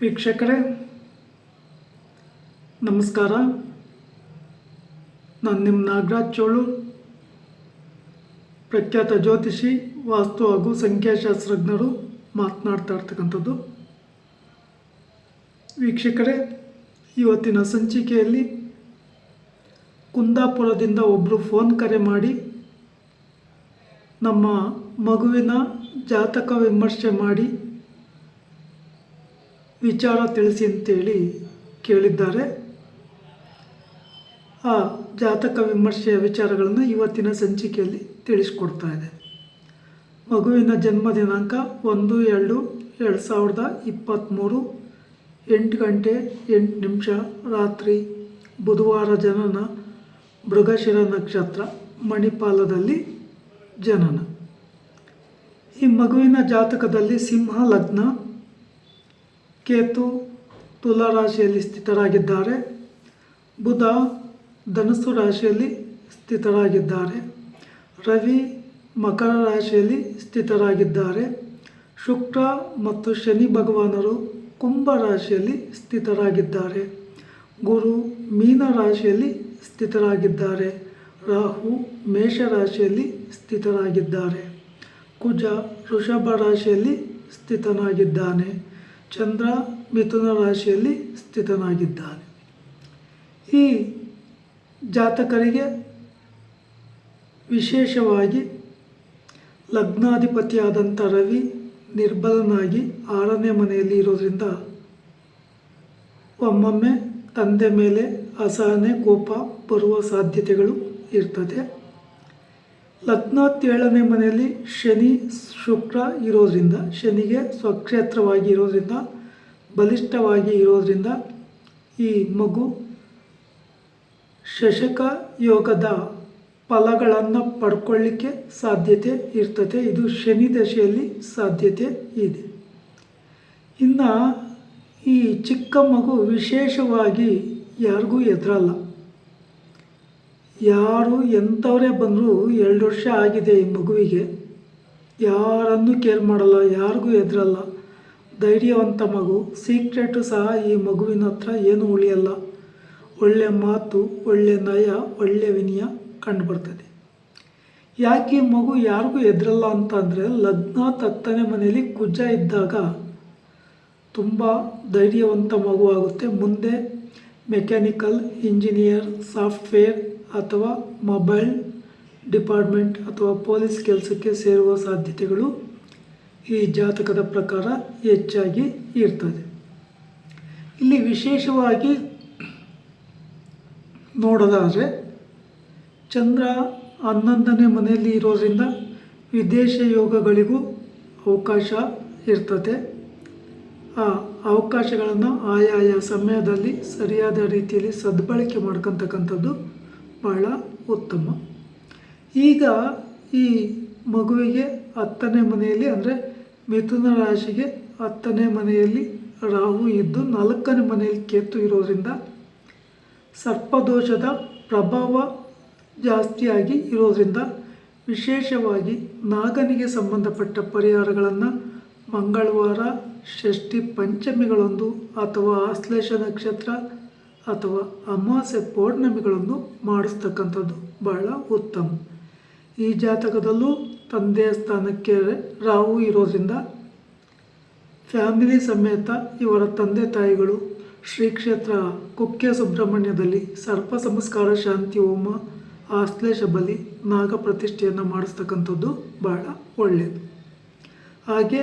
ವೀಕ್ಷಕರೇ, ನಮಸ್ಕಾರ. ನಾನು ನಿಮ್ಮ ನಾಗರಾಜ್ ಚೋಳು, ಪ್ರಖ್ಯಾತ ಜ್ಯೋತಿಷಿ, ವಾಸ್ತು ಹಾಗೂ ಸಂಖ್ಯಾಶಾಸ್ತ್ರಜ್ಞರು ಮಾತನಾಡ್ತಾ ಇರ್ತಕ್ಕಂಥದ್ದು. ವೀಕ್ಷಕರೇ, ಇವತ್ತಿನ ಸಂಚಿಕೆಯಲ್ಲಿ ಕುಂದಾಪುರದಿಂದ ಒಬ್ಬರು ಫೋನ್ ಕರೆ ಮಾಡಿ ನಮ್ಮ ಮಗುವಿನ ಜಾತಕ ವಿಮರ್ಶೆ ಮಾಡಿ ವಿಚಾರ ತಿಳಿಸಿ ಅಂತೇಳಿ ಕೇಳಿದ್ದಾರೆ. ಆ ಜಾತಕ ವಿಮರ್ಶೆಯ ವಿಚಾರಗಳನ್ನು ಇವತ್ತಿನ ಸಂಚಿಕೆಯಲ್ಲಿ ತಿಳಿಸ್ಕೊಡ್ತಾ ಇದೆ. ಮಗುವಿನ ಜನ್ಮ ದಿನಾಂಕ ಒಂದು ಎರಡು ಎರಡು ಸಾವಿರದ ಇಪ್ಪತ್ತ್ಮೂರು ಎಂಟು ಗಂಟೆ ಎಂಟು ನಿಮಿಷ ರಾತ್ರಿ ಬುಧವಾರ ಜನನ ಮೃಗಶಿರ ನಕ್ಷತ್ರ ಮಣಿಪಾಲದಲ್ಲಿ ಜನನ. ಈ ಮಗುವಿನ ಜಾತಕದಲ್ಲಿ ಸಿಂಹ ಲಗ್ನ ಕೇತು ತುಲಾ ರಾಶಿಯಲ್ಲಿ ಸ್ಥಿತರಾಗಿದ್ದಾರೆ. ಬುಧ ಧನುಸು ರಾಶಿಯಲ್ಲಿ ಸ್ಥಿತರಾಗಿದ್ದಾರೆ. ರವಿ ಮಕರ ರಾಶಿಯಲ್ಲಿ ಸ್ಥಿತರಾಗಿದ್ದಾರೆ. ಶುಕ್ರ ಮತ್ತು ಶನಿ ಭಗವಾನರು ಕುಂಭ ರಾಶಿಯಲ್ಲಿ ಸ್ಥಿತರಾಗಿದ್ದಾರೆ. ಗುರು ಮೀನ ರಾಶಿಯಲ್ಲಿ ಸ್ಥಿತರಾಗಿದ್ದಾರೆ. ರಾಹು ಮೇಷ ರಾಶಿಯಲ್ಲಿ ಸ್ಥಿತರಾಗಿದ್ದಾರೆ. ಕುಜ ವೃಷಭ ರಾಶಿಯಲ್ಲಿ ಸ್ಥಿತನಾಗಿದ್ದಾನೆ. ಚಂದ್ರ ಮಿಥುನ ರಾಶಿಯಲ್ಲಿ ಸ್ಥಿತನಾಗಿದ್ದಾನೆ. ಈ ಜಾತಕರಿಗೆ ವಿಶೇಷವಾಗಿ ಲಗ್ನಾಧಿಪತಿಯಾದಂಥ ರವಿ ನಿರ್ಬಲನಾಗಿ ಆರನೇ ಮನೆಯಲ್ಲಿ ಇರೋದರಿಂದ ಒಮ್ಮೊಮ್ಮೆ ತಂದೆ ಮೇಲೆ ಅಸಹನೆ, ಕೋಪ ಬರುವ ಸಾಧ್ಯತೆಗಳು ಇರ್ತದೆ. ಲಗ್ನಾತ್ ಏಳನೇ ಮನೆಯಲ್ಲಿ ಶನಿ ಶುಕ್ರ ಇರೋದ್ರಿಂದ, ಶನಿಗೆ ಸ್ವಕ್ಷೇತ್ರವಾಗಿ ಇರೋದ್ರಿಂದ, ಬಲಿಷ್ಠವಾಗಿ ಇರೋದ್ರಿಂದ ಈ ಮಗು ಶಶಕ ಯೋಗದ ಫಲಗಳನ್ನು ಪಡ್ಕೊಳ್ಳಿಕ್ಕೆ ಸಾಧ್ಯತೆ ಇರ್ತದೆ ಇದು ಶನಿ ದಶೆಯಲ್ಲಿ ಸಾಧ್ಯತೆ ಇದೆ. ಇನ್ನು ಈ ಚಿಕ್ಕ ಮಗು ವಿಶೇಷವಾಗಿ ಯಾರಿಗೂ ಎದುರಲ್ಲ. ಯಾರು ಎಂಥವರೇ ಬಂದರೂ ಎರಡು ವರ್ಷ ಆಗಿದೆ ಈ ಮಗುವಿಗೆ. ಯಾರನ್ನು ಕೇರ್ ಮಾಡಲ್ಲ, ಯಾರಿಗೂ ಎದುರಲ್ಲ ಧೈರ್ಯವಂತ ಮಗು, ಸೀಕ್ರೆಟು ಸಹ ಈ ಮಗುವಿನ ಹತ್ರ ಏನೂ ಉಳಿಯಲ್ಲ. ಒಳ್ಳೆಯ ಮಾತು ಒಳ್ಳೆಯ ನಯ ಒಳ್ಳೆಯ ವಿನಯ ಕಂಡುಬರ್ತದೆ. ಯಾಕೆ ಮಗು ಯಾರಿಗೂ ಎದುರಲ್ಲ ಅಂತ ಅಂದರೆ ಲಗ್ನ ತತ್ತನೆ ಮನೆಯಲ್ಲಿ ಕುಜ ಇದ್ದಾಗ ತುಂಬ ಧೈರ್ಯವಂತ ಮಗು ಆಗುತ್ತೆ. ಮುಂದೆ ಮೆಕ್ಯಾನಿಕಲ್, ಇಂಜಿನಿಯರ್, ಸಾಫ್ಟ್ವೇರ್ ಅಥವಾ ಮೊಬೈಲ್ ಡಿಪಾರ್ಟ್ಮೆಂಟ್ ಅಥವಾ ಪೊಲೀಸ್ ಕೆಲಸಕ್ಕೆ ಸೇರುವ ಸಾಧ್ಯತೆಗಳು ಈ ಜಾತಕದ ಪ್ರಕಾರ ಹೆಚ್ಚಾಗಿ ಇರ್ತದೆ. ಇಲ್ಲಿ ವಿಶೇಷವಾಗಿ ನೋಡೋದಾದರೆ, ಚಂದ್ರ ಹನ್ನೊಂದನೇ ಮನೆಯಲ್ಲಿ ಇರೋದ್ರಿಂದ ವಿದೇಶ ಯೋಗಗಳಿಗೂ ಅವಕಾಶ ಇರ್ತದೆ. ಆ ಅವಕಾಶಗಳನ್ನು ಆಯಾಯ ಸಮಯದಲ್ಲಿ ಸರಿಯಾದ ರೀತಿಯಲ್ಲಿ ಸದ್ಬಳಕೆ ಮಾಡ್ಕೊತಕ್ಕಂಥದ್ದು ಬಹಳ ಉತ್ತಮ. ಈಗ ಈ ಮಗುವಿಗೆ ಹತ್ತನೇ ಮನೆಯಲ್ಲಿ ಅಂದರೆ ಮಿಥುನ ರಾಶಿಗೆ ಹತ್ತನೇ ಮನೆಯಲ್ಲಿ ರಾಹು ಇದ್ದು ನಾಲ್ಕನೇ ಮನೆಯಲ್ಲಿ ಕೇತು ಇರೋದ್ರಿಂದ ಸರ್ಪದೋಷದ ಪ್ರಭಾವ ಜಾಸ್ತಿಯಾಗಿ ಇರೋದ್ರಿಂದ ವಿಶೇಷವಾಗಿ ನಾಗನಿಗೆ ಸಂಬಂಧಪಟ್ಟ ಪರಿಹಾರಗಳನ್ನು ಮಂಗಳವಾರ, ಷಷ್ಠಿ, ಪಂಚಮಿಗಳೊಂದು ಅಥವಾ ಆಶ್ಲೇಷ ನಕ್ಷತ್ರ ಅಥವಾ ಅಮಾವಾಸ್ಯೆ ಪೌರ್ಣಮಿಗಳನ್ನು ಮಾಡಿಸ್ತಕ್ಕಂಥದ್ದು ಬಹಳ ಉತ್ತಮ. ಈ ಜಾತಕದಲ್ಲೂ ತಂದೆಯ ಸ್ಥಾನಕ್ಕೆ ರಾಹು ಇರೋದ್ರಿಂದ ಫ್ಯಾಮಿಲಿ ಸಮೇತ ಇವರ ತಂದೆ ತಾಯಿಗಳು ಶ್ರೀ ಕ್ಷೇತ್ರ ಕುಕ್ಕೆ ಸುಬ್ರಹ್ಮಣ್ಯದಲ್ಲಿ ಸರ್ಪ ಸಂಸ್ಕಾರ ಶಾಂತಿ ಹೋಮ ಆಶ್ಲೇಷ ಬಲಿ ನಾಗ ಪ್ರತಿಷ್ಠೆಯನ್ನು ಮಾಡಿಸ್ತಕ್ಕಂಥದ್ದು ಬಹಳ ಒಳ್ಳೆಯದು ಹಾಗೆ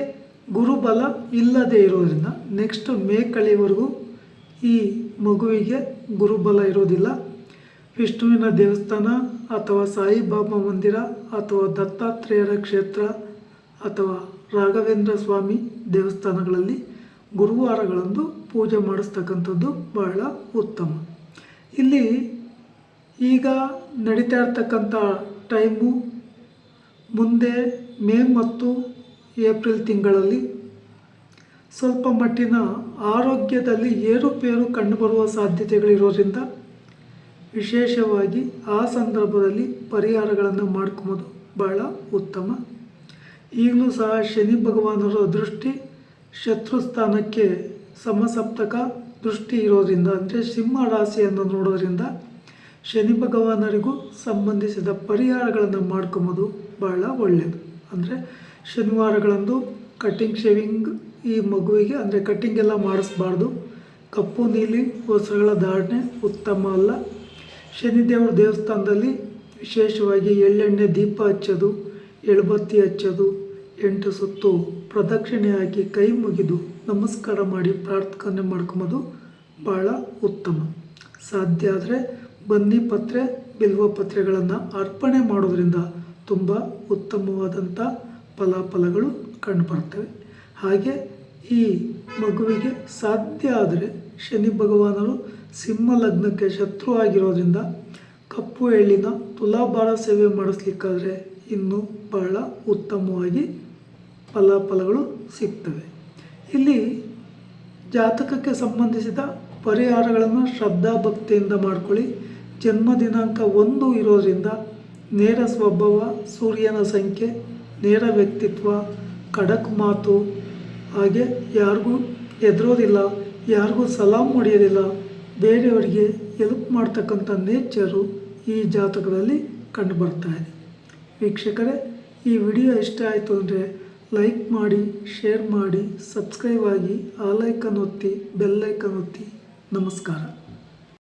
ಗುರುಬಲ ಇಲ್ಲದೇ ಇರೋದ್ರಿಂದ ನೆಕ್ಸ್ಟ್ ಮೇ ಕಳೆಯವರೆಗೂ ಈ ಮಗುವಿಗೆ ಗುರುಬಲ ಇರೋದಿಲ್ಲ. ವಿಷ್ಣುವಿನ ದೇವಸ್ಥಾನ ಅಥವಾ ಸಾಯಿಬಾಬಾ ಮಂದಿರ ಅಥವಾ ದತ್ತಾತ್ರೇಯರ ಕ್ಷೇತ್ರ ಅಥವಾ ರಾಘವೇಂದ್ರ ಸ್ವಾಮಿ ದೇವಸ್ಥಾನಗಳಲ್ಲಿ ಗುರುವಾರಗಳಂದು ಪೂಜೆ ಮಾಡಿಸ್ತಕ್ಕಂಥದ್ದು ಬಹಳ ಉತ್ತಮ. ಇಲ್ಲಿ ಈಗ ನಡೀತಾ ಇರ್ತಕ್ಕಂಥ ಟೈಮು ಮುಂದೆ ಮೇ ಮತ್ತು ಏಪ್ರಿಲ್ ತಿಂಗಳಲ್ಲಿ ಸ್ವಲ್ಪ ಮಟ್ಟಿನ ಆರೋಗ್ಯದಲ್ಲಿ ಏರುಪೇರು ಕಂಡುಬರುವ ಸಾಧ್ಯತೆಗಳಿರೋದ್ರಿಂದ ವಿಶೇಷವಾಗಿ ಆ ಸಂದರ್ಭದಲ್ಲಿ ಪರಿಹಾರಗಳನ್ನು ಮಾಡ್ಕೊಬೋದು ಬಹಳ ಉತ್ತಮ. ಈಗಲೂ ಸಹ ಶನಿ ಭಗವಾನರ ದೃಷ್ಟಿ ಶತ್ರು ಸ್ಥಾನಕ್ಕೆ ಸಮಸಪ್ತಕ ದೃಷ್ಟಿ ಇರೋದ್ರಿಂದ, ಅಂದರೆ ಸಿಂಹ ರಾಶಿಯನ್ನು ನೋಡೋದ್ರಿಂದ ಶನಿ ಭಗವಾನರಿಗೂ ಸಂಬಂಧಿಸಿದ ಪರಿಹಾರಗಳನ್ನು ಮಾಡ್ಕೊಂಬೋದು ಬಹಳ ಒಳ್ಳೆಯದು ಅಂದರೆ ಶನಿವಾರಗಳಂದು ಕಟಿಂಗ್ ಶೇವಿಂಗ್ ಈ ಮಗುವಿಗೆ, ಅಂದರೆ ಕಟ್ಟಿಂಗ್ ಎಲ್ಲ ಮಾಡಿಸ್ಬಾರ್ದು. ಕಪ್ಪು ನೀಲಿ ವಸ್ತ್ರಗಳ ಧಾರಣೆ ಉತ್ತಮ ಅಲ್ಲ. ಶನಿದೇವರ ದೇವಸ್ಥಾನದಲ್ಲಿ ವಿಶೇಷವಾಗಿ ಎಳ್ಳೆಣ್ಣೆ ದೀಪ ಹಚ್ಚೋದು, ಎಳ್ಬತ್ತಿ ಹಚ್ಚೋದು, ಎಂಟು ಸುತ್ತು ಪ್ರದಕ್ಷಿಣೆ ಹಾಕಿ ಕೈ ಮುಗಿದು ನಮಸ್ಕಾರ ಮಾಡಿ ಪ್ರಾರ್ಥನೆ ಮಾಡ್ಕೊಂಬೋದು ಭಾಳ ಉತ್ತಮ. ಸಾಧ್ಯ ಆದರೆ ಬನ್ನಿ ಪತ್ರೆ, ಬಿಲ್ವ ಪತ್ರೆಗಳನ್ನು ಅರ್ಪಣೆ ಮಾಡೋದ್ರಿಂದ ತುಂಬ ಉತ್ತಮವಾದಂಥ ಫಲಾಫಲಗಳು ಕಂಡುಬರ್ತವೆ ಹಾಗೆ ಈ ಮಗುವಿಗೆ ಸಾಧ್ಯ ಆದರೆ ಶನಿ ಭಗವಾನರು ಸಿಂಹ ಲಗ್ನಕ್ಕೆ ಶತ್ರು ಆಗಿರೋದ್ರಿಂದ ಕಪ್ಪು ಎಳ್ಳಿನ ತುಲಾಭಾರ ಸೇವೆ ಮಾಡಿಸ್ಲಿಕ್ಕಾದರೆ ಇನ್ನೂ ಬಹಳ ಉತ್ತಮವಾಗಿ ಫಲಾಫಲಗಳು ಸಿಗ್ತವೆ. ಇಲ್ಲಿ ಜಾತಕಕ್ಕೆ ಸಂಬಂಧಿಸಿದ ಪರಿಹಾರಗಳನ್ನು ಶ್ರದ್ಧಾ ಭಕ್ತಿಯಿಂದ ಮಾಡ್ಕೊಳ್ಳಿ. ಜನ್ಮ ದಿನಾಂಕ ಒಂದು ಇರೋದ್ರಿಂದ ನೇರ ಸ್ವಭಾವ, ಸೂರ್ಯನ ಸಂಖ್ಯೆ, ನೇರ ವ್ಯಕ್ತಿತ್ವ, ಖಡಕ್ ಮಾತು ಹಾಗೆ ಯಾರಿಗೂ ಹೆದರೋದಿಲ್ಲ, ಯಾರಿಗೂ ಸಲಾಮ್ ಹೊಡೆಯೋದಿಲ್ಲ ಬೇರೆಯವರಿಗೆ ಎಲ್ಪ್ ಮಾಡ್ತಕ್ಕಂಥ ನೇಚರು ಈ ಜಾತಕದಲ್ಲಿ ಕಂಡುಬರ್ತಾ ಇದೆ ವೀಕ್ಷಕರೇ, ಈ ವಿಡಿಯೋ ಇಷ್ಟ ಆಯಿತು ಅಂದರೆ ಲೈಕ್ ಮಾಡಿ, ಶೇರ್ ಮಾಡಿ, ಸಬ್ಸ್ಕ್ರೈಬ್ ಆಗಿ, ಆ ಲೈಕನ್ ಒತ್ತಿ ಬೆಲ್ಲೈಕನ್ ಒತ್ತಿ. ನಮಸ್ಕಾರ.